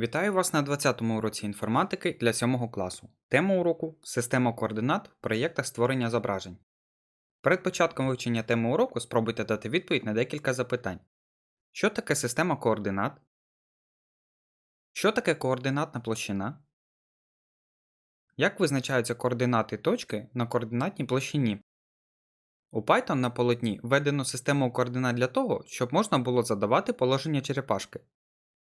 Вітаю вас на 20-му уроці інформатики для 7 класу. Тема уроку Система координат в проєктах створення зображень. Перед початком вивчення теми уроку спробуйте дати відповідь на декілька запитань. Що таке система координат? Що таке координатна площина? Як визначаються координати точки на координатній площині? У Python на полотні введено систему координат для того, щоб можна було задавати положення черепашки.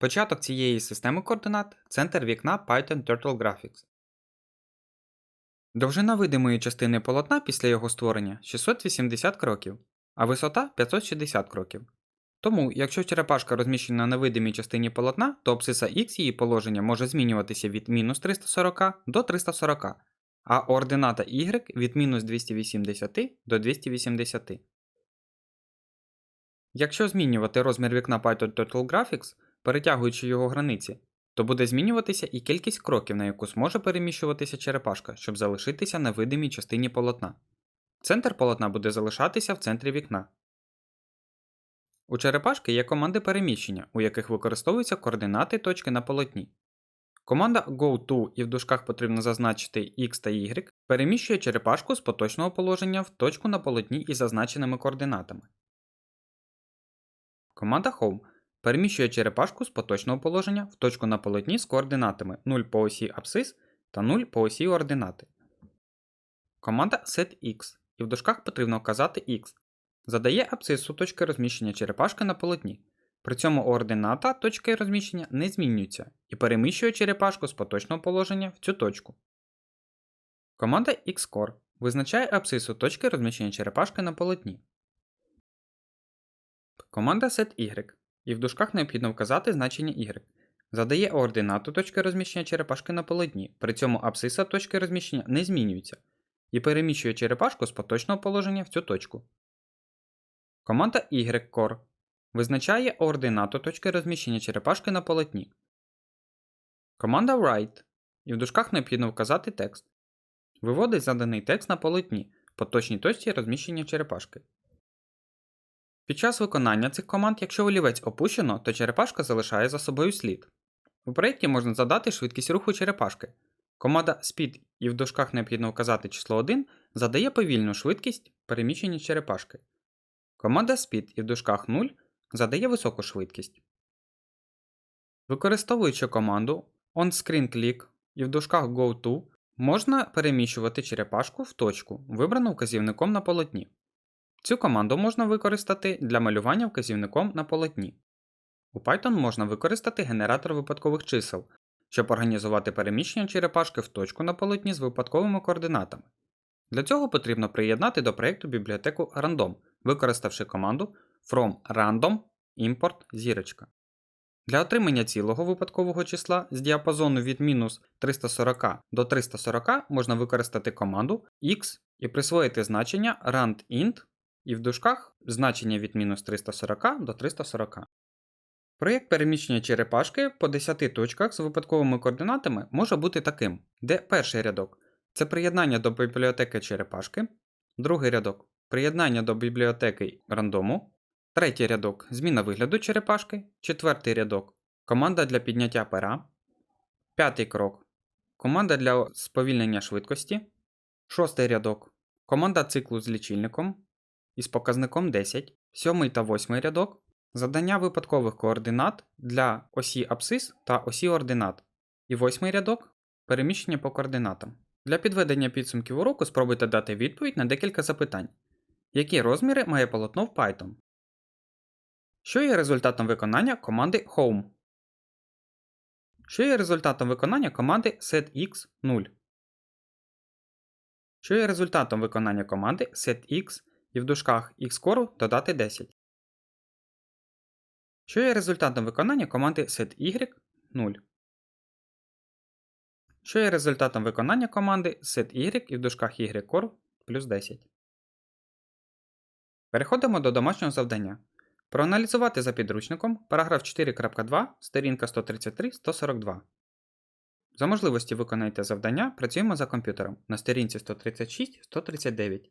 Початок цієї системи координат центр вікна Python Turtle Graphics. Довжина видимої частини полотна після його створення 680 кроків, а висота 560 кроків. Тому, якщо черепашка розміщена на видимій частині полотна, то абсциса X її положення може змінюватися від мінус 340 до 340, а ордината Y від мінус 280 до 280. Якщо змінювати розмір вікна Python Turtle Graphics, перетягуючи його границі, то буде змінюватися і кількість кроків, на яку зможе переміщуватися черепашка, щоб залишитися на видимій частині полотна. Центр полотна буде залишатися в центрі вікна. У черепашки є команди переміщення, у яких використовуються координати точки на полотні. Команда GoTo і в дужках потрібно зазначити X та Y переміщує черепашку з поточного положення в точку на полотні із зазначеними координатами. Команда Home переміщує черепашку з поточного положення в точку на полотні з координатами 0 по осі абсцис та 0 по осі ординати. Команда setX, і в дужках потрібно вказати X, задає абсцису точки розміщення черепашки на полотні. При цьому ордината точки розміщення не змінюється і переміщує черепашку з поточного положення в цю точку. Команда Xcore визначає абсцису точки розміщення черепашки на полотні. Команда setY і в дужках необхідно вказати значення y. Задає ординату точки розміщення черепашки на полотні, при цьому абсциса точки розміщення не змінюється і переміщує черепашку з поточного положення в цю точку. Команда YCore визначає ординату точки розміщення черепашки на полотні. Команда write і в дужках необхідно вказати текст. Виводить заданий текст на полотні в поточній точці розміщення черепашки. Під час виконання цих команд, якщо олівець опущено, то черепашка залишає за собою слід. У проєкті можна задати швидкість руху черепашки. Команда Speed і в дужках необхідно вказати число 1 задає повільну швидкість переміщення черепашки. Команда Speed і в дужках 0 задає високу швидкість. Використовуючи команду OnScreenClick і в дужках GoTo можна переміщувати черепашку в точку, вибрану вказівником на полотні. Цю команду можна використати для малювання вказівником на полотні. У Python можна використати генератор випадкових чисел, щоб організувати переміщення черепашки в точку на полотні з випадковими координатами. Для цього потрібно приєднати до проєкту бібліотеку Random, використавши команду from random import зірочка. Для отримання цілого випадкового числа з діапазону від мінус 340 до 340 можна використати команду x і присвоїти значення randint і в дужках значення від мінус 340 до 340. Проєкт переміщення черепашки по 10 точках з випадковими координатами може бути таким, де перший рядок це приєднання до бібліотеки черепашки, другий рядок приєднання до бібліотеки рандому, третій рядок зміна вигляду черепашки, четвертий рядок команда для підняття пера, п'ятий крок команда для сповільнення швидкості, шостий рядок команда циклу з лічильником із показником 10, сьомий та восьмий рядок задання випадкових координат для осі абсцис та осі ординат, і восьмий рядок переміщення по координатам. Для підведення підсумків уроку спробуйте дати відповідь на декілька запитань. Які розміри має полотно в Python? Що є результатом виконання команди Home? Що є результатом виконання команди setx0? Що є результатом виконання команди setx і в дужках xcore додати 10? Що є результатом виконання команди setY 0? Що є результатом виконання команди setY і в дужках ycore плюс 10? Переходимо до домашнього завдання. Проаналізувати за підручником параграф 4.2, сторінка 133-142. За можливості виконайте завдання, працюємо за комп'ютером на сторінці 136-139.